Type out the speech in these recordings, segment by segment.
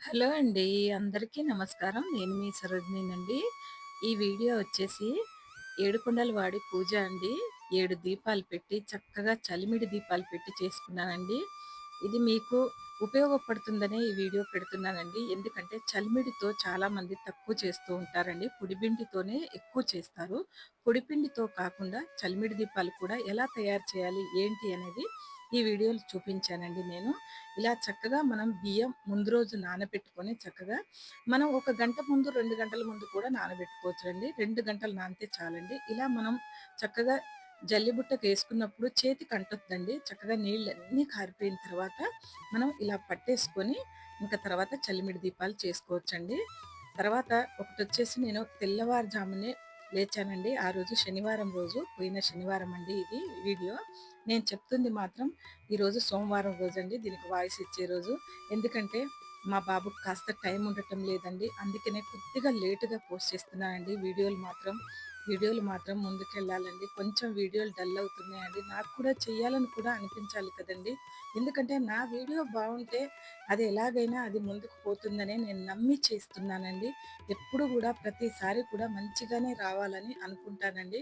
Hello అండి. అందరికీ నమస్కారం. నేను మీ సరోజినినండి. ఈ వీడియో వచ్చేసి ఏడుకొండల వాడి పూజ అండి. ఏడు దీపాలు పెట్టి చక్కగా చలిమిడి దీపాలు పెట్టి చేసుకున్నానండి. ఇది మీకు ఉపయోగపడుతుందనే ఈ వీడియో పెడుతున్నానండి. ఎందుకంటే చలిమిడితో చాలామంది తక్కువ చేస్తూ ఉంటారండి. పొడిపిండితోనే ఎక్కువ చేస్తారు. పొడిపిండితో కాకుండా చలిమిడి దీపాలు కూడా ఎలా తయారు చేయాలి, ఏంటి అనేది ఈ వీడియోలు చూపించానండి నేను. ఇలా చక్కగా మనం బియ్యం ముందు రోజు నానబెట్టుకొని చక్కగా మనం ఒక గంట ముందు, రెండు గంటల ముందు కూడా నానబెట్టుకోవచ్చండి. రెండు గంటలు నానితే చాలండి. ఇలా మనం చక్కగా జల్లిబుట్టకు వేసుకున్నప్పుడు చేతి కంటొద్దండి చక్కగా నీళ్ళన్నీ కారిపోయిన తర్వాత మనం ఇలా పట్టేసుకొని ఇంకా తర్వాత చలిమిడి దీపాలు చేసుకోవచ్చండి. తర్వాత ఒకటొచ్చేసి నేను తెల్లవారుజామునే లేచానండి. ఆ రోజు శనివారం రోజు, పోయిన శనివారం అండి ఇది వీడియో. నేను చెప్తుంది మాత్రం ఈరోజు సోమవారం రోజండి. దీనికి వాయిస్ ఇచ్చే రోజు. ఎందుకంటే మా బాబుకు కాస్త టైం ఉండటం లేదండి. అందుకనే కొద్దిగా లేటుగా పోస్ట్ చేస్తున్నానండి వీడియోలు మాత్రం. వీడియోలు మాత్రం ముందుకెళ్ళాలండి. కొంచెం వీడియోలు డల్ అవుతున్నాయండి. నాకు కూడా చేయాలని కూడా అనిపించాలి కదండి ఎందుకంటే నా వీడియో బాగుంటే అది ఎలాగైనా అది ముందుకు పోతుందనే నేను నమ్మి చేస్తున్నానండి. ఎప్పుడు కూడా ప్రతిసారి కూడా మంచిగానే రావాలని అనుకుంటానండి.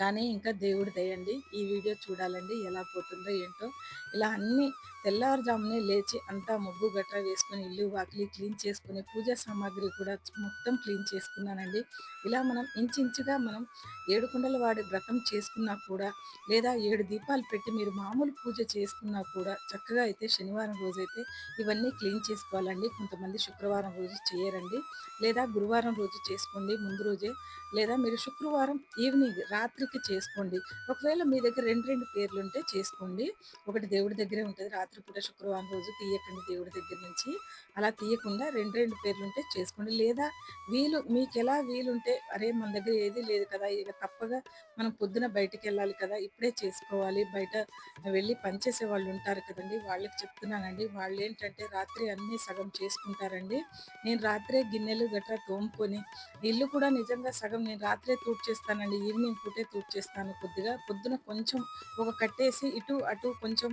కానీ ఇంకా దేవుడి దయండి. ఈ వీడియో చూడాలండి ఎలా పోతుందో ఏంటో. ఇలా అన్నీ తెల్లవారుజామునే లేచి అంతా ముగ్గు గట్రా వేసుకొని, ఇల్లు వాకిలి క్లీన్ చేసుకొని, పూజా సామాగ్రి కూడా మొత్తం క్లీన్ చేసుకున్నానండి. ఇలా మనం ఇంచుగా మనం ఏడుకొండల వాడి వ్రతం చేసుకున్నా కూడా, లేదా ఏడు దీపాలు పెట్టి మీరు మామూలు పూజ చేసుకున్నా కూడా చక్కగా అయితే శనివారం రోజైతే ఇవన్నీ క్లీన్ చేసుకోవాలండి. కొంతమంది శుక్రవారం రోజు చేయరండి. లేదా గురువారం రోజు చేసుకోండి ముందు రోజే. లేదా మీరు శుక్రవారం ఈవినింగ్ రాత్రికి చేసుకోండి. ఒకవేళ మీ దగ్గర 2, 2 పేర్లుంటే చేసుకోండి. ఒకటి దేవుడి దగ్గరే ఉంటుంది రాత్రి రాత్రిపూట శుక్రవారం రోజు తీయకండి దేవుడి దగ్గర నుంచి. అలా తీయకుండా 2, 2 పేర్లుంటే చేసుకోండి. లేదా వీలు మీకు ఎలా వీలుంటే అరే! మన దగ్గర ఏది లేదు కదా! ఇక తప్పగా మనం పొద్దున బయటికెళ్ళాలి కదా! ఇప్పుడే చేసుకోవాలి. బయట వెళ్ళి పనిచేసే వాళ్ళు ఉంటారు కదండి వాళ్ళకి చెప్తున్నానండి. వాళ్ళు ఏంటంటే రాత్రి అన్నీ సగం చేసుకుంటారండి. నేను రాత్రే గిన్నెలు గట్రా తోముకొని, ఇల్లు కూడా నిజంగా సగం నేను రాత్రే తూడ్చేస్తానండి. ఈవినింగ్ పూటే తూడ్చేస్తాను కొద్దిగా. పొద్దున కొంచెం ఒక కట్టేసి ఇటు, అటు కొంచెం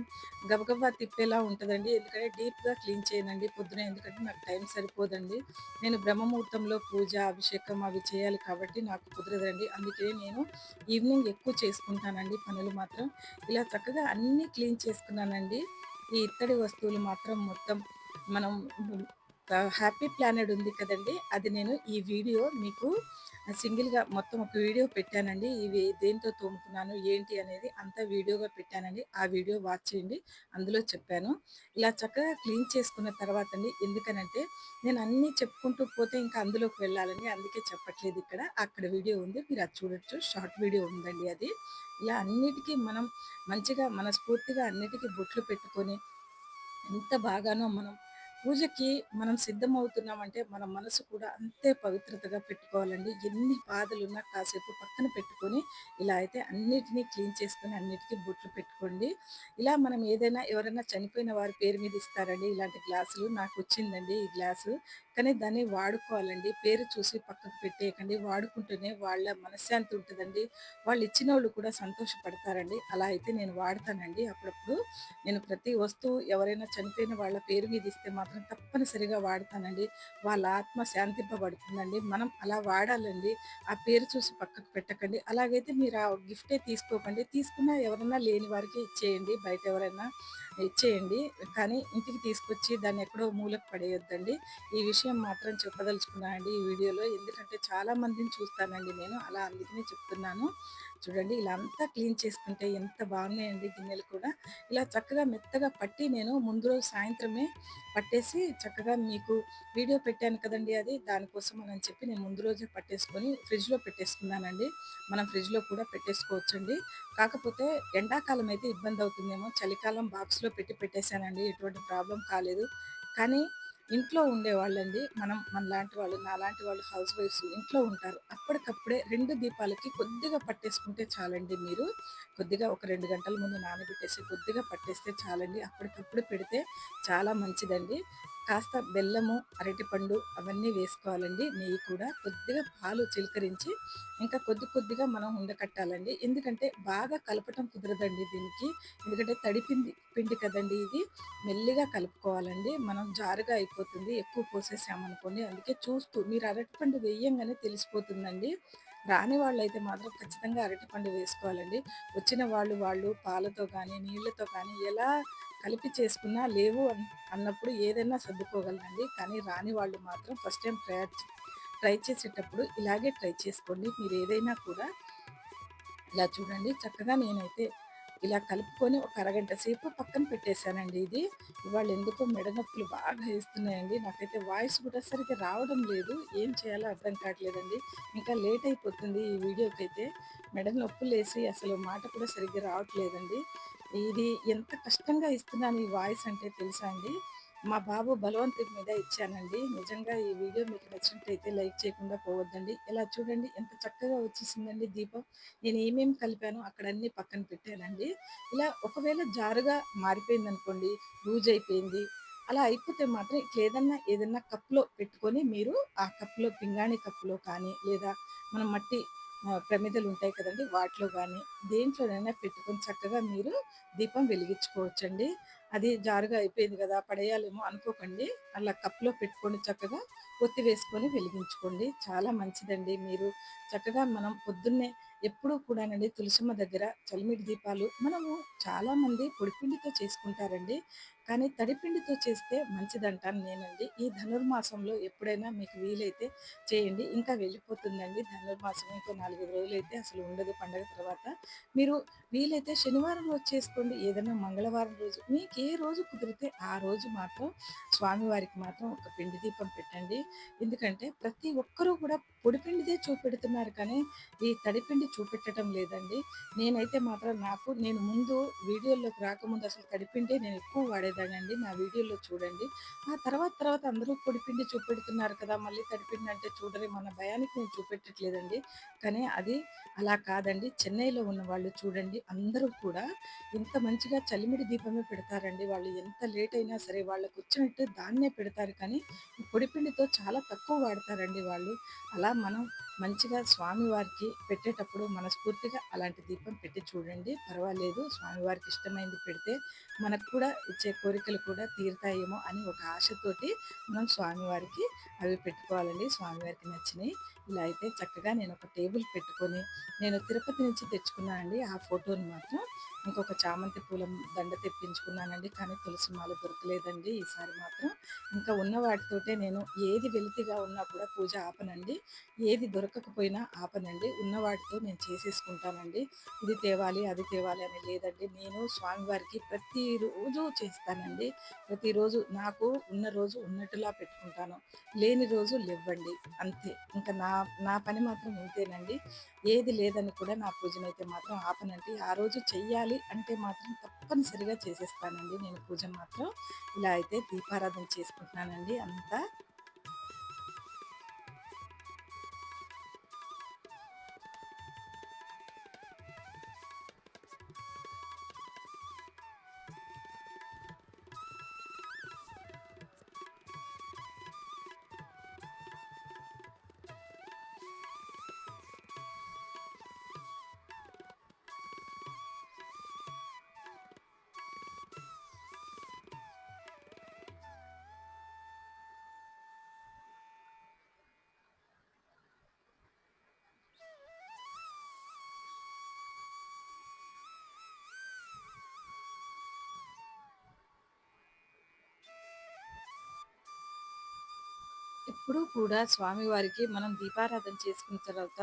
గబగబా తిప్పేలా ఉంటుందండి ఎందుకంటే డీప్‌గా క్లీన్ చేయనండి పొద్దున. ఎందుకంటే నాకు టైం సరిపోదండి. నేను బ్రహ్మముహూర్తంలో పూజ, అభిషేకం అవి చేయాలి కాబట్టి నాకు కుదరదండి. అందుకే నేను ఈవినింగ్ ఎక్కువ చేసుకుంటానండి పనులు మాత్రం. ఇలా చక్కగా అన్నీ క్లీన్ చేసుకున్నానండి. ఈ ఇత్తడి వస్తువులు మాత్రం మొత్తం మనం హ్యాపీ ప్లానెట్ ఉంది కదండి అది నేను ఈ వీడియో మీకు సింగిల్‌గా మొత్తం ఒక వీడియో పెట్టానండి. ఇవి దేనితో తోముకున్నాను, ఏంటి అనేది అంతా వీడియోగా పెట్టానండి. ఆ వీడియో వాచ్ చేయండి. అందులో చెప్పాను. ఇలా చక్కగా క్లీన్ చేసుకున్న తర్వాత అండి ఎందుకనంటే నేను అన్నీ చెప్పుకుంటూ పోతే ఇంకా అందులోకి వెళ్ళాలని అందుకే చెప్పట్లేదు ఇక్కడ. అక్కడ వీడియో ఉంది. మీరు అది చూడొచ్చు. షార్ట్ వీడియో ఉందండి అది. ఇలా అన్నిటికీ మనం మంచిగా మనస్ఫూర్తిగా అన్నిటికీ బొట్లు పెట్టుకొని ఎంత బాగానో మనం పూజకి మనం సిద్ధమవుతున్నామంటే మన మనసు కూడా అంతే పవిత్రతగా పెట్టుకోవాలండి. ఎన్ని బాధలున్నా కాసేపు పక్కన పెట్టుకొని ఇలా అయితే అన్నిటిని క్లీన్ చేసుకొని అన్నిటికి బొట్లు పెట్టుకోండి. ఇలా మనం ఏదైనా ఎవరైనా చనిపోయిన వారి పేరు మీద ఇస్తారండి ఇలాంటి గ్లాసులు. నాకు వచ్చిందండి ఈ గ్లాసు. కానీ దాన్ని వాడుకోవాలండి. పేరు చూసి పక్కకు పెట్టేయకండి. వాడుకుంటేనే వాళ్ళ మనశ్శాంతి ఉంటుందండి వాళ్ళు ఇచ్చిన వాళ్ళు కూడా సంతోషపడతారండి. అలా అయితే నేను వాడతానండి అప్పుడప్పుడు. నేను ప్రతి వస్తువు ఎవరైనా చనిపోయిన వాళ్ళ పేరు మీద ఇస్తే మాత్రం తప్పనిసరిగా వాడతానండి. వాళ్ళ ఆత్మ శాంతింపబడుతుందండి. మనం అలా వాడాలండి. ఆ పేరు చూసి పక్కకు పెట్టకండి. అలాగైతే మీరు ఆ గిఫ్టే తీసుకోకండి. తీసుకున్నా ఎవరన్నా లేని వారికి ఇచ్చేయండి. బయట ఎవరైనా ఇచ్చేయండి. కానీ ఇంటికి తీసుకొచ్చి దాన్ని ఎక్కడో మూలకు పడేయొద్దండి. ఈ విషయం మాత్రం చెప్పదలుచుకున్నానండి ఈ వీడియోలో. ఎందుకంటే చాలా మందిని చూస్తానండి నేను. అలా అందుకనే చెప్తున్నాను. చూడండి ఇలా అంతా క్లీన్ చేసుకుంటే ఎంత బాగున్నాయండి గిన్నెలు కూడా. ఇలా చక్కగా మెత్తగా పట్టి నేను ముందు రోజు సాయంత్రమే పట్టేసి చక్కగా మీకు వీడియో పెట్టాను కదండి అది. దానికోసం అని చెప్పి నేను ముందు రోజే పట్టేసుకొని ఫ్రిడ్జ్‌లో పెట్టేసుకున్నానండి. మనం ఫ్రిడ్జ్‌లో కూడా పెట్టేసుకోవచ్చండి. కాకపోతే ఎండాకాలం అయితే ఇబ్బంది అవుతుందేమో చలికాలం బాక్స్‌లో పెట్టి పెట్టేసానండి. ఎటువంటి ప్రాబ్లం కాలేదు. కానీ ఇంట్లో ఉండేవాళ్ళండి. మనం మనలాంటి వాళ్ళు, నాలాంటి వాళ్ళు హౌస్ వైఫ్స్ ఇంట్లో ఉంటారు. అప్పటికప్పుడే రెండు దీపాలకి కొద్దిగా పట్టేసుకుంటే చాలండి మీరు. కొద్దిగా ఒక రెండు గంటల ముందు నానబెట్టేసి కొద్దిగా పట్టేస్తే చాలండి. అప్పటికప్పుడు పెడితే చాలా మంచిదండి. కాస్త బెల్లము అరటిపండు అవన్నీ వేసుకోవాలండి. నెయ్యి కూడా కొద్దిగా పాలు చిలకరించి ఇంకా కొద్ది కొద్దిగా మనం ఉండకట్టాలండి. ఎందుకంటే బాగా కలపటం కుదరదండి దీనికి. ఎందుకంటే తడిపింది పిండి కదండి ఇది. మెల్లిగా కలుపుకోవాలండి. మనం జారుగా అయిపోతుంది. ఎక్కువ పోసేసామనుకోండి అందుకే చూస్తూ మీరు అరటిపండు వేయంగానే తెలిసిపోతుందండి. రాని వాళ్ళు అయితే మాత్రం ఖచ్చితంగా అరటిపండు వేసుకోవాలండి. వచ్చిన వాళ్ళు వాళ్ళు పాలతో కానీ నీళ్ళతో కానీ ఎలా కలిపి చేసుకున్నా లేవు అన్నప్పుడు ఏదైనా సర్దుకోగలనండి. కానీ రాని వాళ్ళు మాత్రం ఫస్ట్ టైం ట్రై ట్రై చేసేటప్పుడు ఇలాగే ట్రై చేసుకోండి. మీరు ఏదైనా కూడా ఇలా చూడండి. చక్కగా నేనైతే ఇలా కలుపుకొని ఒక అరగంట సేపు పక్కన పెట్టేశానండి ఇది. ఇవాళ ఎందుకో మెడ నొప్పులు బాగా వేస్తున్నాయండి. నాకైతే వాయిస్ కూడా సరిగ్గా రావడం లేదు. ఏం చేయాలో అర్థం కావట్లేదండి. ఇంకా లేట్ అయిపోతుంది ఈ వీడియోకి అయితే మెడ నొప్పులు వేసి అసలు మాట కూడా సరిగ్గా రావట్లేదండి. ఇది ఎంత కష్టంగా ఇస్తున్నాను ఈ వాయిస్ అంటే తెలుసా అండి? మా బాబు బలవంతుడి మీద ఇచ్చానండి. నిజంగా ఈ వీడియో మీకు నచ్చినట్టయితే లైక్ చేయకుండా పోవద్దండి. ఇలా చూడండి ఎంత చక్కగా వచ్చేసిందండి దీపం. నేను ఏమేమి కలిపానో అక్కడ అన్ని పక్కన పెట్టానండి. ఇలా ఒకవేళ జారుగా మారిపోయింది అనుకోండి లూజ్ అయిపోయింది అలా అయిపోతే మాత్రం ఇట్లా ఏదన్నా ఏదన్నా కప్లో పెట్టుకొని మీరు ఆ కప్లో పింగాణి కప్లో కానీ లేదా మనం మట్టి ప్రమిదలు ఉంటాయి కదండి. వాటిలో కానీ దేంట్లోనైనా పెట్టుకొని చక్కగా మీరు దీపం వెలిగించుకోవచ్చండి. అది జారుగా అయిపోయింది కదా పడేయాలేమో అనుకోకండి. అలా కప్లో పెట్టుకొని చక్కగా ఒత్తి వేసుకొని వెలిగించుకోండి. చాలా మంచిదండి. మీరు చక్కగా మనం పొద్దున్నే ఎప్పుడూ కూడానండి తులసమ్మ దగ్గర చలిమిడి దీపాలు మనము చాలామంది పొడిపిండితో చేసుకుంటారండి. కానీ తడిపిండితో చేస్తే మంచిదంటాను నేనండి. ఈ ధనుర్మాసంలో ఎప్పుడైనా మీకు వీలైతే చేయండి. ఇంకా వెళ్ళిపోతుందండి ధనుర్మాసం. ఇంకో నాలుగైదు రోజులు అయితే అసలు ఉండదు పండగ తర్వాత. మీరు వీలైతే శనివారం రోజు చేసుకోండి. ఏదైనా మంగళవారం రోజు. మీకు ఏ రోజు కుదిరితే ఆ రోజు మాత్రం స్వామివారికి మాత్రం ఒక పిండి దీపం పెట్టండి. ఎందుకంటే ప్రతి ఒక్కరూ కూడా పొడిపిండిదే చూపెడుతున్నారు కానీ ఈ తడిపిండి చూపెట్టడం లేదండి. నేనైతే మాత్రం నాకు నేను ముందు వీడియోలోకి రాకముందు అసలు తడిపిండి నేను ఎక్కువ వాడేది అండి నా వీడియోలో చూడండి. ఆ తర్వాత తర్వాత అందరూ పొడిపిండి చూపెడుతున్నారు కదా మళ్ళీ తడిపిండి అంటే చూడరే మన భయానికి నేను చూపెట్టట్లేదండి. కానీ అది అలా కాదండి. చెన్నైలో ఉన్న వాళ్ళు చూడండి అందరూ కూడా ఇంత మంచిగా చలిమిడి దీపమే పెడతారండి. వాళ్ళు ఎంత లేట్ అయినా సరే వాళ్ళకు వచ్చినట్టు దాన్నే పెడతారు. కానీ పొడిపిండితో చాలా తక్కువ వాడతారండి వాళ్ళు. అలా మనం మంచిగా స్వామివారికి పెట్టేటప్పుడు మనస్ఫూర్తిగా అలాంటి దీపం పెట్టి చూడండి. పర్వాలేదు స్వామివారికి ఇష్టమైంది పెడితే మనకు కూడా ఇచ్చే కోరికలు కూడా తీరుతాయేమో అని ఒక ఆశతోటి మనం స్వామివారికి అవి పెట్టుకోవాలండి. స్వామివారికి నచ్చినాయి ఇలా అయితే చక్కగా నేను ఒక టేబుల్ పెట్టుకొని నేను తిరుపతి నుంచి తెచ్చుకున్నానండి. ఆ ఫోటోని మాత్రం ఇంకొక చామంతి పూల దండ తెప్పించుకున్నానండి కానీ తులసి మాల దొరకలేదండి ఈసారి మాత్రం. ఇంకా ఉన్న వాటితోటే నేను ఏది వెలితిగా ఉన్నా కూడా పూజ ఆపనండి. ఏది దొరకకపోయినా ఆపనండి. ఉన్న వాటితో నేను చేసేసుకుంటానండి. ఇది తేవాలి అది తేవాలి అని లేదండి. నేను స్వామివారికి ప్రతిరోజు చేస్తానండి. ప్రతిరోజు నాకు ఉన్న రోజు ఉన్నట్టులా పెట్టుకుంటాను. లేని రోజు లేవ్వండి. అంతే. ఇంకా నా నా పని మాత్రం ఇంతేనండి. ఏది లేదని కూడా నా పూజనైతే మాత్రం ఆపనండి. ఆ రోజు చెయ్యాలి అంటే మాత్రం తప్పనిసరిగా చేసేస్తానండి. నేను పూజ మాత్రం ఇలా అయితే దీపారాధన చేసుకుంటున్నానండి. అంతా ఎప్పుడూ కూడా స్వామివారికి మనం దీపారాధన చేసుకున్న తర్వాత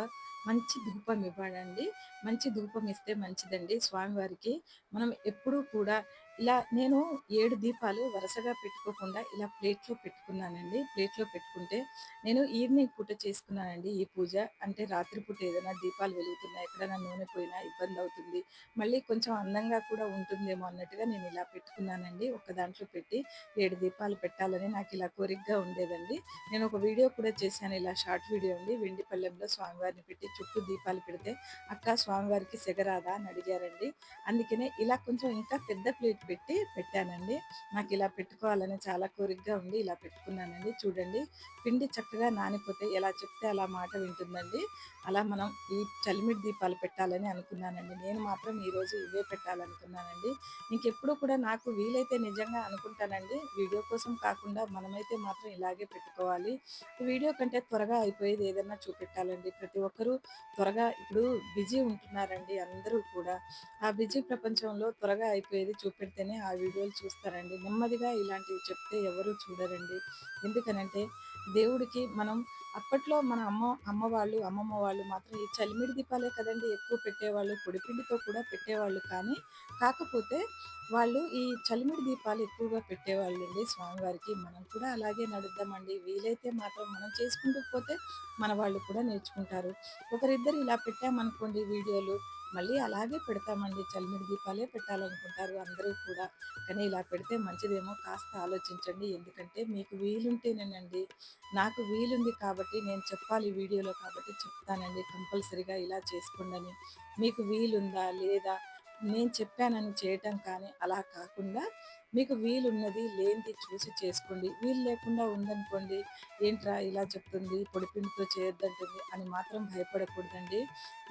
మంచి ధూపం ఇవ్వాలండి. మంచి ధూపం ఇస్తే మంచిదండి. స్వామివారికి మనం ఎప్పుడూ కూడా ఇలా నేను ఏడు దీపాలు వరుసగా పెట్టుకోకుండా ఇలా ప్లేట్లో పెట్టుకున్నానండి. ప్లేట్లో పెట్టుకుంటే నేను ఈవినింగ్ పూట చేసుకున్నానండి ఈ పూజ. అంటే రాత్రిపూట ఏదైనా దీపాలు వెలుగుతున్నాయి ఎక్కడైనా నూనె పోయినా ఇబ్బంది అవుతుంది. మళ్ళీ కొంచెం అందంగా కూడా ఉంటుందేమో అన్నట్టుగా నేను ఇలా పెట్టుకున్నానండి. ఒక దాంట్లో పెట్టి ఏడు దీపాలు పెట్టాలని నాకు ఇలా కోరికగా ఉండేదండి. నేను ఒక వీడియో కూడా చేశాను. ఇలా షార్ట్ వీడియో అండి వెండి పల్లెంలో స్వామివారిని పెట్టి చుట్టూ దీపాలు పెడితే అక్క స్వామివారికి సెగరాదా అని అడిగారండి. అందుకనే ఇలా కొంచెం ఇంకా పెద్ద ప్లేట్ పెట్టి పెట్టానండి. నాకు ఇలా పెట్టుకోవాలని చాలా కోరికగా ఉంది. ఇలా పెట్టుకున్నానండి. చూడండి పిండి చక్కగా నానిపోతే ఎలా చెప్తే అలా మాట వింటుందండి. అలా మనం ఈ చలిమిడి దీపాలు పెట్టాలని అనుకున్నానండి. నేను మాత్రం ఈరోజు ఇవే పెట్టాలనుకున్నానండి. ఇంకెప్పుడు కూడా నాకు వీలైతే నిజంగా అనుకుంటానండి. వీడియో కోసం కాకుండా మనమైతే మాత్రం ఇలాగే పెట్టుకోవాలి. వీడియో కంటే త్వరగా అయిపోయేది ఏదైనా చూపెట్టాలండి. ప్రతి ఒక్కరూ త్వరగా ఇప్పుడు బిజీ ఉంటున్నారండి అందరూ కూడా. ఆ బిజీ ప్రపంచంలో త్వరగా అయిపోయేది చూపెడితేనే ఆ వీడియోలు చూస్తారండి. నెమ్మదిగా ఇలాంటివి చెప్తే ఎవరు చూడరండి. ఎందుకనంటే దేవుడికి మనం అప్పట్లో మన అమ్మ అమ్మ వాళ్ళు అమ్మమ్మ వాళ్ళు మాత్రం ఈ చలిమిడి దీపాలే కదండి ఎక్కువ పెట్టేవాళ్ళు పొడిపిండితో కూడా పెట్టేవాళ్ళు. కానీ కాకపోతే వాళ్ళు ఈ చలిమిడి దీపాలు ఎక్కువగా పెట్టేవాళ్ళు అండి స్వామివారికి. మనం కూడా అలాగే నడుద్దామండి. వీలైతే మాత్రం మనం చేసుకుంటూ పోతే మన వాళ్ళు కూడా నేర్చుకుంటారు. ఒకరిద్దరు ఇలా పెట్టామనుకోండి వీడియోలు మళ్ళీ అలాగే పెడతామండి. చలిమిడి దీపాలే పెట్టాలనుకుంటారు అందరూ కూడా. కానీ ఇలా పెడితే మంచిదేమో కాస్త ఆలోచించండి. ఎందుకంటే మీకు వీలుంటేనేనండి. నాకు వీలుంది కాబట్టి నేను చెప్పాలి వీడియోలో కాబట్టి చెప్తానండి. కంపల్సరిగా ఇలా చేసుకోండి మీకు వీలుందా లేదా? నేను చెప్పానని చేయటం కానీ అలా కాకుండా మీకు వీలున్నది లేనిది చూసి చేసుకోండి. వీలు లేకుండా ఉందనుకోండి ఏంట్రా ఇలా చెప్తుంది పొడిపిండితో చేయొద్దంటుంది అని మాత్రం భయపడకూడదండి.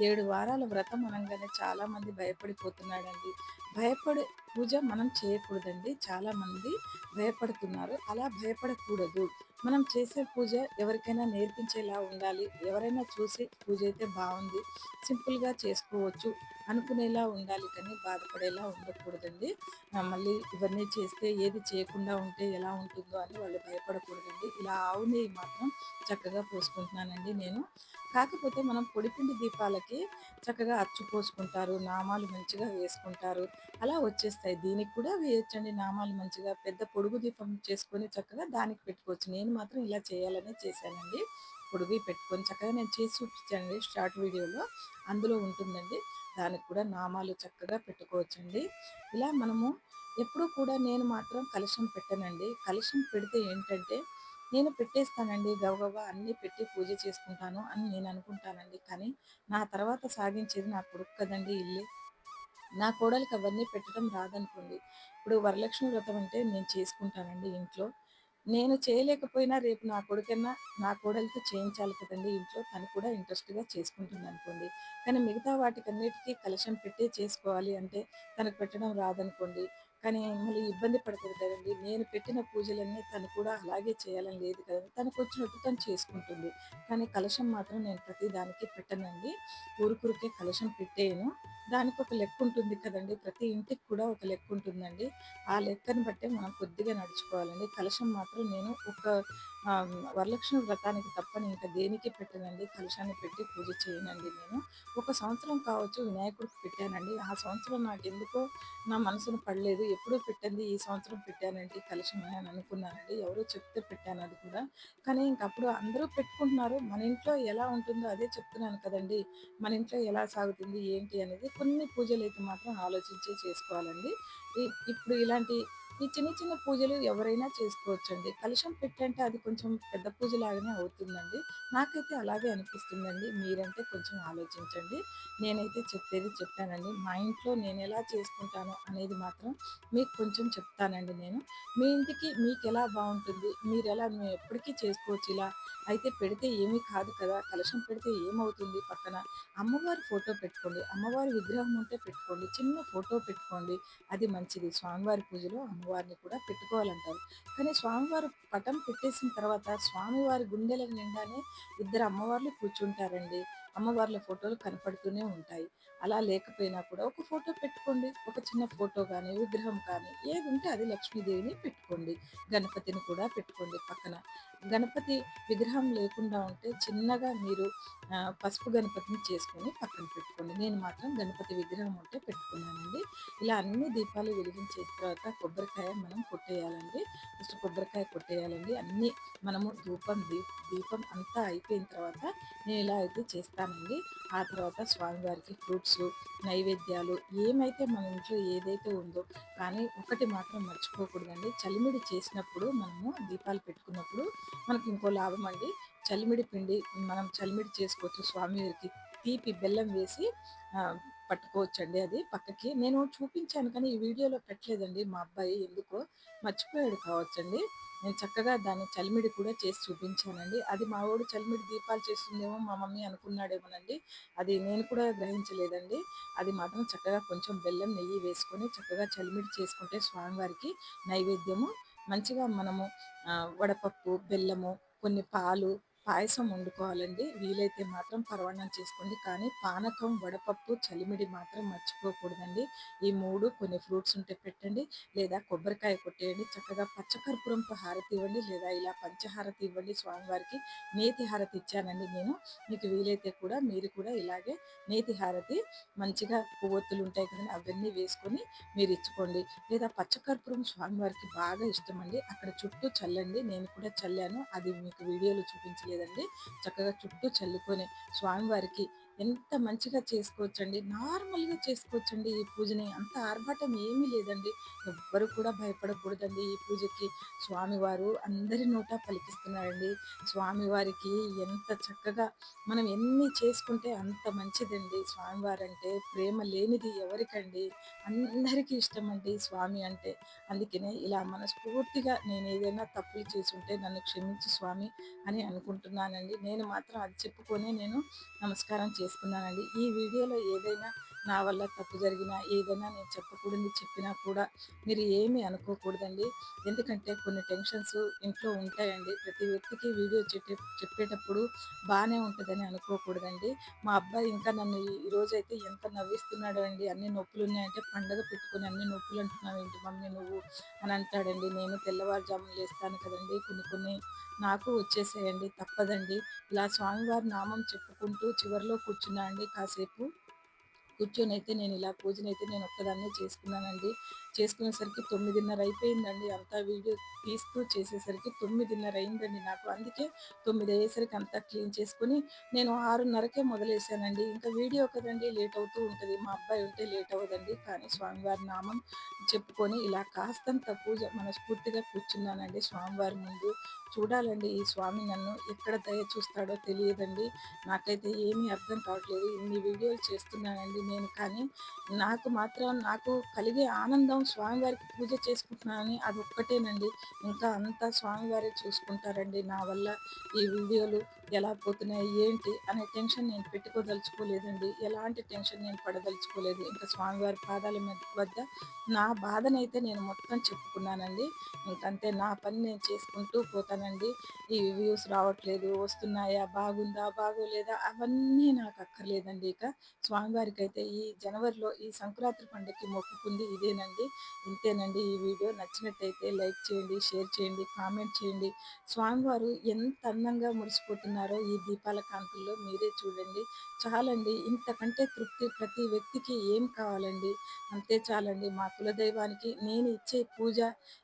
ఏడు వారాల వ్రతం అనగానే చాలామంది భయపడిపోతున్నాడండి భయపడి పూజ మనం చేయకూడదండి. చాలామంది భయపడుతున్నారు. అలా భయపడకూడదు. మనం చేసే పూజ ఎవరికైనా నేర్పించేలా ఉండాలి. ఎవరైనా చూసి పూజ అయితే బాగుంది సింపుల్గా చేసుకోవచ్చు అనుకునేలా ఉండాలి కానీ బాధపడేలా ఉండకూడదండి. మళ్ళీ ఇవన్నీ చేస్తే ఏది చేయకుండా ఉంటే ఎలా ఉంటుందో అని వాళ్ళు భయపడకూడదండి. ఇలా ఆవు నెయ్యి మాత్రం చక్కగా పోసుకుంటున్నానండి నేను. కాకపోతే మనం పొడిపిండి దీపాలకి చక్కగా అచ్చు పోసుకుంటారు నామాలు మంచిగా వేసుకుంటారు. అలా వస్తాయి. దీనికి కూడా వేయొచ్చండి. నామాలు మంచిగా పెద్ద పొడుగు దీపం చేసుకొని చక్కగా దానికి పెట్టుకోవచ్చు. నేను మాత్రం ఇలా చేయాలనే చేశానండి. పొడుగు పెట్టుకొని చక్కగా నేను చేసి చూపించానండి స్టార్ట్ వీడియోలో. అందులో ఉంటుందండి. దానికి కూడా నామాలు చక్కగా పెట్టుకోవచ్చండి. ఇలా మనము ఎప్పుడు కూడా నేను మాత్రం కలుషం పెట్టనండి. కలుషం పెడితే ఏంటంటే నేను పెట్టేస్తానండి. గబగబా అన్నీ పెట్టి పూజ చేసుకుంటాను అని నేను అనుకుంటానండి. కానీ నా తర్వాత సాగించేది నా కొడుకు కదండి ఇల్లు. నా కోడలికి అవన్నీ పెట్టడం రాదనుకోండి. ఇప్పుడు వరలక్ష్మి వ్రతం అంటే నేను చేసుకుంటానండి ఇంట్లో. నేను చేయలేకపోయినా రేపు నా కొడుకన్నా నా కోడలితో చేయించాలి కదండి ఇంట్లో తను కూడా ఇంట్రెస్ట్గా చేసుకుంటుంది అనుకోండి కానీ మిగతా వాటికన్నిటికీ కలశం పెట్టి చేసుకోవాలి అంటే తనకు పెట్టడం రాదనుకోండి. కానీ మళ్ళీ ఇబ్బంది పడుతుంది కదండి. నేను పెట్టిన పూజలన్నీ తను కూడా అలాగే చేయాలని లేదు కదండి. తనకు వచ్చినట్టు తను చేసుకుంటుంది. కానీ కలశం మాత్రం నేను ప్రతి దానికి పెట్టనండి. ఊరుకురికే కలశం పెట్టేయను. దానికి ఒక లెక్క ఉంటుంది కదండి. ప్రతి ఇంటికి కూడా ఒక లెక్క ఉంటుందండి. ఆ లెక్కను బట్టే మనం కొద్దిగా నడుచుకోవాలండి. కలశం మాత్రం నేను ఒక వరలక్ష్మి వ్రతానికి తప్పని ఇంకా దేనికి పెట్టనండి? కలుషాన్ని పెట్టి పూజ చేయనండి నేను. ఒక సంవత్సరం కావచ్చు వినాయకుడికి పెట్టానండి. ఆ సంవత్సరం నాకు ఎందుకో నా మనసును పడలేదు. ఎప్పుడూ పెట్టండి ఈ సంవత్సరం పెట్టానండి కలుషం అని అనుకున్నానండి. ఎవరో చెప్తే పెట్టాను అది కూడా. కానీ ఇంకప్పుడు అందరూ పెట్టుకుంటున్నారు. మన ఇంట్లో ఎలా ఉంటుందో అదే చెప్తున్నాను కదండి. మన ఇంట్లో ఎలా సాగుతుంది ఏంటి అనేది కొన్ని పూజలు అయితే మాత్రం ఆలోచించే చేసుకోవాలండి. ఇప్పుడు ఇలాంటి ఈ చిన్న చిన్న పూజలు ఎవరైనా చేసుకోవచ్చండి. కలుషం పెట్టంటే అది కొంచెం పెద్ద పూజ లాగానే అవుతుందండి. నాకైతే అలాగే అనిపిస్తుందండి. మీరంటే కొంచెం ఆలోచించండి. నేనైతే చెప్పేది చెప్పానండి. మా ఇంట్లో నేను ఎలా చేసుకుంటాను అనేది మాత్రం మీకు కొంచెం చెప్తానండి నేను. మీ ఇంటికి మీకు ఎలా బాగుంటుంది? మీరు ఎలా మేము ఎప్పటికీ చేసుకోవచ్చు ఇలా? అయితే పెడితే ఏమీ కాదు కదా? కలశం పెడితే ఏమవుతుంది పక్కన? అమ్మవారి ఫోటో పెట్టుకోండి. అమ్మవారి విగ్రహం ఉంటే పెట్టుకోండి. చిన్న ఫోటో పెట్టుకోండి. అది మంచిది. స్వామివారి పూజలో వారిని కూడా పెట్టుకోవాలంటారు. కానీ స్వామివారు పటం పెట్టేసిన తర్వాత స్వామివారి గుండెల నిండానే ఇద్దరు అమ్మవార్లు కూర్చుంటారండి. అమ్మవార్ల ఫోటోలు కనపడుతూనే ఉంటాయి. అలా లేకపోయినా కూడా ఒక ఫోటో పెట్టుకోండి. ఒక చిన్న ఫోటో కానీ విగ్రహం కానీ ఏది ఉంటే అది లక్ష్మీదేవిని పెట్టుకోండి. గణపతిని కూడా పెట్టుకోండి పక్కన. గణపతి విగ్రహం లేకుండా ఉంటే చిన్నగా మీరు పసుపు గణపతిని చేసుకొని పక్కన పెట్టుకోండి. నేను మాత్రం గణపతి విగ్రహం ఉంటే పెట్టుకున్నానండి. ఇలా అన్ని దీపాలు వెలిగించిన తర్వాత కొబ్బరికాయ మనం కొట్టేయాలండి. ఫస్ట్ కొబ్బరికాయ కొట్టేయాలండి. అన్నీ మనము ధూపం దీప దీపం అంతా అయిపోయిన తర్వాత నేను ఇలా అయితే చేస్తానండి. ఆ తర్వాత స్వామివారికి ఫ్రూట్స్ నైవేద్యాలు ఏమైతే మన ఇంట్లో ఏదైతే ఉందో కానీ ఒకటి మాత్రం మర్చిపోకూడదండి. చలిమిడి చేసినప్పుడు మనము దీపాలు పెట్టుకున్నప్పుడు మనకి ఇంకో లాభం అండి. చలిమిడి పిండి మనం చలిమిడి చేసుకోవచ్చు. స్వామివారికి తీపి బెల్లం వేసి పట్టుకోవచ్చండి అది పక్కకి. నేను చూపించాను కానీ ఈ వీడియోలో పెట్టలేదండి మా అబ్బాయి ఎందుకో మర్చిపోయాడు కావచ్చండి. నేను చక్కగా దాన్ని చలిమిడి కూడా చేసి చూపించానండి. అది మా వోడు చలిమిడి దీపాలు చేస్తుందేమో మా మమ్మీ అనుకున్నాడేమోనండి. అది నేను కూడా గ్రహించలేదండి. అది మాత్రం చక్కగా కొంచెం బెల్లం, నెయ్యి వేసుకొని చక్కగా చలిమిడి చేసుకుంటే స్వామివారికి నైవేద్యము మంచిగా మనము వడపప్పు, బెల్లము, కొన్ని పాలు పాయసం వండుకోవాలండి. వీలైతే మాత్రం పరవణం చేసుకోండి. కానీ పానకం వడపప్పు చలిమిడి మాత్రం మర్చిపోకూడదండి. ఈ మూడు కొన్ని ఫ్రూట్స్ ఉంటే పెట్టండి. లేదా కొబ్బరికాయ కొట్టేయండి. చక్కగా పచ్చకర్పూరంతో హారతి ఇవ్వండి. లేదా ఇలా పంచహారతి ఇవ్వండి స్వామివారికి. నేతి హారతి ఇచ్చానండి నేను. మీకు వీలైతే కూడా మీరు కూడా ఇలాగే నేతి హారతి మంచిగా పువ్వొత్తులు ఉంటాయి కదండి అవన్నీ వేసుకొని మీరు ఇచ్చుకోండి. లేదా పచ్చకర్పూరం స్వామివారికి బాగా ఇష్టం అండి అక్కడ చుట్టూ చల్లండి. నేను కూడా చల్లాను. అది మీకు వీడియోలో చూపించలేదు. లేదండి. చక్కగా చుట్టూ చల్లుకొని స్వామివారికి ఎంత మంచిగా చేసుకోవచ్చండి. నార్మల్గా చేసుకోవచ్చండి ఈ పూజని. అంత ఆర్భాటం ఏమీ లేదండి. ఎవ్వరు కూడా భయపడకూడదండి ఈ పూజకి. స్వామివారు అందరి నోట పలికిస్తున్నారండి. స్వామివారికి ఎంత చక్కగా మనం ఎన్ని చేసుకుంటే అంత మంచిదండి. స్వామివారు అంటే ప్రేమ లేనిది ఎవరికండి? అందరికీ ఇష్టం అండి స్వామి అంటే. అందుకనే ఇలా మనస్ఫూర్తిగా నేను ఏదైనా తప్పులు చేసుంటే నన్ను క్షమించి స్వామి అని అనుకుంటున్నానండి. నేను మాత్రం అది చెప్పుకొని నేను నమస్కారం చేసుకున్నానండి. ఈ వీడియోలో ఏదైనా నా వల్ల తప్పు జరిగినా ఏదైనా నేను చెప్పకూడదు చెప్పినా కూడా మీరు ఏమీ అనుకోకూడదండి. ఎందుకంటే కొన్ని టెన్షన్స్ ఇంట్లో ఉంటాయండి. ప్రతి వ్యక్తికి వీడియో చెప్పే చెప్పేటప్పుడు బాగానే ఉంటుందని అనుకోకూడదండి. మా అబ్బాయి ఇంకా నన్ను ఈరోజు అయితే ఎంత నవ్విస్తున్నాడు అండి. అన్ని నొప్పులు ఉన్నాయంటే పండగ పెట్టుకుని అన్ని నొప్పులు అంటున్నావు ఏంటి మమ్మీ నువ్వు అని అంటాడండి. నేను తెల్లవారుజామున లేస్తాను కదండి. కొన్ని కొన్ని నాకు వచ్చేసేయండి. తప్పదండి. ఇలా స్వామివారి నామం చెప్పుకుంటూ చివరిలో కూర్చున్నా అండి కాసేపు. కూర్చొని అయితే నేను ఇలా పూజనైతే నేను ఒక్కదాన్నే చేసుకున్నానండి. చేసుకునేసరికి తొమ్మిదిన్నర అయిపోయిందండి. అంతా వీడియో తీస్తూ చేసేసరికి తొమ్మిదిన్నర అయిందండి నాకు. అందుకే తొమ్మిది అయ్యేసరికి అంతా క్లీన్ చేసుకుని నేను ఆరున్నరకే మొదలేసానండి. ఇంకా వీడియో కదండి లేట్ అవుతూ ఉంటుంది. మా అబ్బాయి ఉంటే లేట్ అవ్వదండి. కానీ స్వామివారి నామం చెప్పుకొని ఇలా కాస్తంత పూజ మనస్ఫూర్తిగా కూర్చున్నానండి స్వామివారి ముందు. చూడాలండి ఈ స్వామి నన్ను ఎక్కడ దయ చూస్తాడో తెలియదండి. నాకైతే ఏమీ అర్థం కావట్లేదు. ఇన్ని వీడియోలు చేస్తున్నానండి నేను. కానీ నాకు మాత్రం నాకు కలిగే ఆనందం స్వామివారికి పూజ చేసుకుంటున్నానని అది ఒక్కటేనండి. ఇంకా అంతా స్వామివారే చూసుకుంటారండి నా వల్ల ఈ వీడియోలు. ఎలా పోతున్నాయి ఏంటి అనే టెన్షన్ నేను పెట్టుకోదలుచుకోలేదండి. ఎలాంటి టెన్షన్ నేను పడదలుచుకోలేదు. ఇంకా స్వామివారి పాదాల వద్ద నా బాధనైతే నేను మొత్తం చెప్పుకున్నానండి. ఇంకంతే నా పని నేను చేసుకుంటూ పోతానండి. ఈ వ్యూస్ రావట్లేదు వస్తున్నాయా బాగుందా బాగోలేదా అవన్నీ నాకు అక్కర్లేదండి. ఇక స్వామివారికి అయితే ఈ జనవరిలో ఈ సంక్రాంతి పండుగకి మొక్కుకుంది ఇదేనండి. ఇంతేనండి ఈ వీడియో. నచ్చినట్టయితే లైక్ చేయండి షేర్ చేయండి కామెంట్ చేయండి. స్వామివారు ఎంత అందంగా మురిసిపోతున్నారు. ఈ దీపాల కాంతుల్లో మీరే చూడండి. చాలండి. ఇంతకంటే తృప్తి ప్రతి వ్యక్తికి ఏం కావాలండి? అంతే చాలండి. మా కులదైవానికి నేను ఇచ్చే పూజ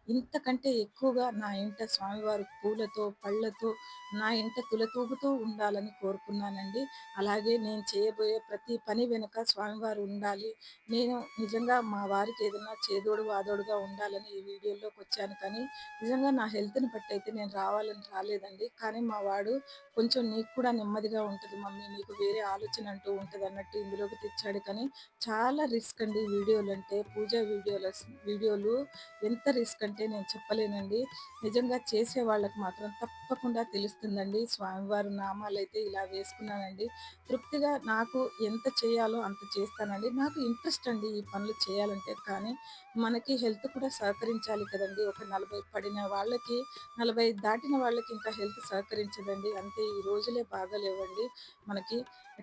ఇంతకంటే ఎక్కువగా నా ఇంట స్వామివారి పూలతో పళ్ళతో నా ఇంట తులతూగుతూ ఉండాలని కోరుకున్నానండి. అలాగే నేను చేయబోయే ప్రతి పని వెనుక స్వామివారు ఉండాలి. నేను నిజంగా మా వారికి ఏదైనా చేదోడు వాదోడుగా ఉండాలని ఈ వీడియోలోకి వచ్చాను కానీ నిజంగా నా హెల్త్ని బట్టి అయితే నేను రావాలని రాలేదండి. కానీ మా వాడు కొంచెం కొంచెం నీకు కూడా నెమ్మదిగా ఉంటుంది మమ్మీ. నీకు వేరే ఆలోచన అంటూ ఉంటుంది అన్నట్టు ఇందులోకి తెచ్చాడు. కానీ చాలా రిస్క్ అండి వీడియోలు అంటే పూజ వీడియోలు వీడియోలు ఎంత రిస్క్ అంటే నేను చెప్పలేనండి. నిజంగా చేసే వాళ్ళకి మాత్రం తప్పకుండా తెలుస్తుందండి. స్వామివారి నామాలు అయితే ఇలా వేసుకున్నానండి. తృప్తిగా నాకు ఎంత చేయాలో అంత చేస్తానండి. నాకు ఇంట్రెస్ట్ అండి ఈ పనులు చేయాలంటే. కానీ మనకి హెల్త్ కూడా సహకరించాలి కదండి. ఒక నలభై పడిన వాళ్ళకి నలభై దాటిన వాళ్ళకి ఇంకా హెల్త్ సహకరించదండి. అంతే ఈ రోజులే బాగాలేవండి. మనకి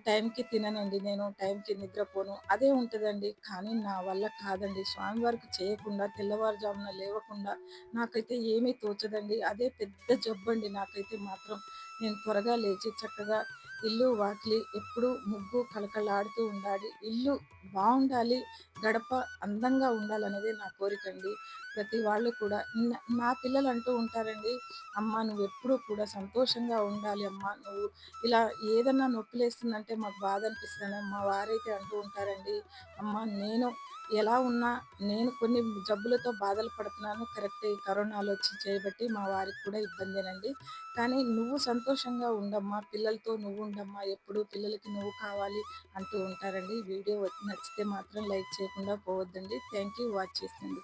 టైంకి తిననండి నేను టైంకి నిద్రపోను. అదే ఉంటుందండి. కానీ నా వల్ల కాదండి. స్వామివారికి చేయకుండా తెల్లవారుజామున లేవకుండా నాకైతే ఏమీ తోచదండి. అదే పెద్ద జబ్బండి నాకైతే మాత్రం. నేను త్వరగా లేచి చక్కగా ఇల్లు వాకిలి ఎప్పుడు ముగ్గు కలకలాడుతూ ఉండాలి. ఇల్లు బాగుండాలి గడప అందంగా ఉండాలనేదే నా కోరిక అండి ప్రతి వాళ్ళు కూడా నా పిల్లలు అంటూ ఉంటారండి అమ్మ నువ్వు ఎప్పుడూ కూడా సంతోషంగా ఉండాలి అమ్మ. నువ్వు ఇలా ఏదన్నా నొప్పిలేస్తుందంటే మాకు బాధ అనిపిస్తుంది మా వారైతే అంటూ ఉంటారండి అమ్మ నేను ఎలా ఉన్నా నేను కొన్ని జబ్బులతో బాధలు పడుతున్నాను. కరెక్ట్ ఈ కరోనాలో వచ్చి చేయబట్టి మా వారికి కూడా ఇబ్బందేనండి. కానీ నువ్వు సంతోషంగా ఉండమ్మా పిల్లలతో నువ్వు ఉండమ్మా ఎప్పుడు పిల్లలకి నువ్వు కావాలి అంటూ ఉంటారండి. వీడియో నచ్చితే మాత్రం లైక్ చేయకుండా పోవద్దండి. థ్యాంక్ యూ వాచ్ చేసింది